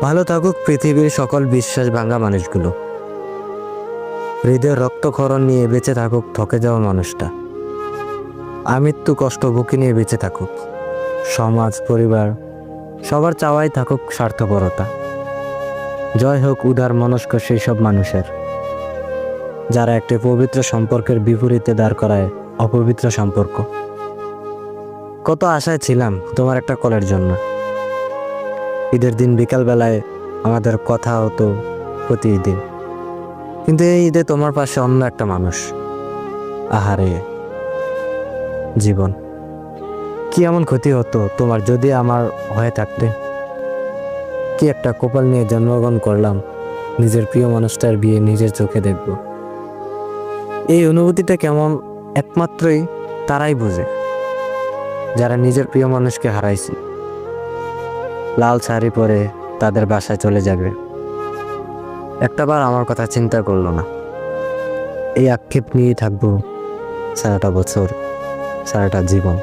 ভালো থাকুক পৃথিবীর সকল বিশ্বাস ভাঙা মানুষগুলো। হৃদয়ের রক্তক্ষরণ নিয়ে বেঁচে থাকুক ঠকে যাওয়া মানুষটা। আমৃত্যু কষ্ট বুকে নিয়ে বেঁচে থাকুক। সমাজ, পরিবার, সবার চাওয়াই থাকুক স্বার্থপরতা। জয় হোক উদার মনস্ক সেই সব মানুষের। যারা একটি পবিত্র সম্পর্কের বিপরীতে দাঁড় করায় অপবিত্র সম্পর্ক। কত আশায় ছিলাম তোমার একটা কলের জন্য। ঈদের দিন বিকালবেলায় আমাদের কথা হতো প্রতি কিন্তু এই ঈদে তোমার পাশে অন্য একটা মানুষ। আহারে, জীবন। কি এমন ক্ষতি হতো তোমার যদি আমার হয়ে থাকতে? কি একটা কপাল নিয়ে জন্মগ্রহণ করলাম, নিজের প্রিয় মানুষটার বিয়ে নিজের চোখে দেখব। এই অনুভূতিটা কেমন একমাত্রই তারাই বোঝে, যারা নিজের প্রিয় মানুষকে হারাইছে। লাল শাড়ি পরে তাদের বাসায় চলে যাবে। একটাবার আমার কথা চিন্তা করল না। এই আক্ষেপ নিয়েই থাকব সারাটা বছর, সারাটা জীবন।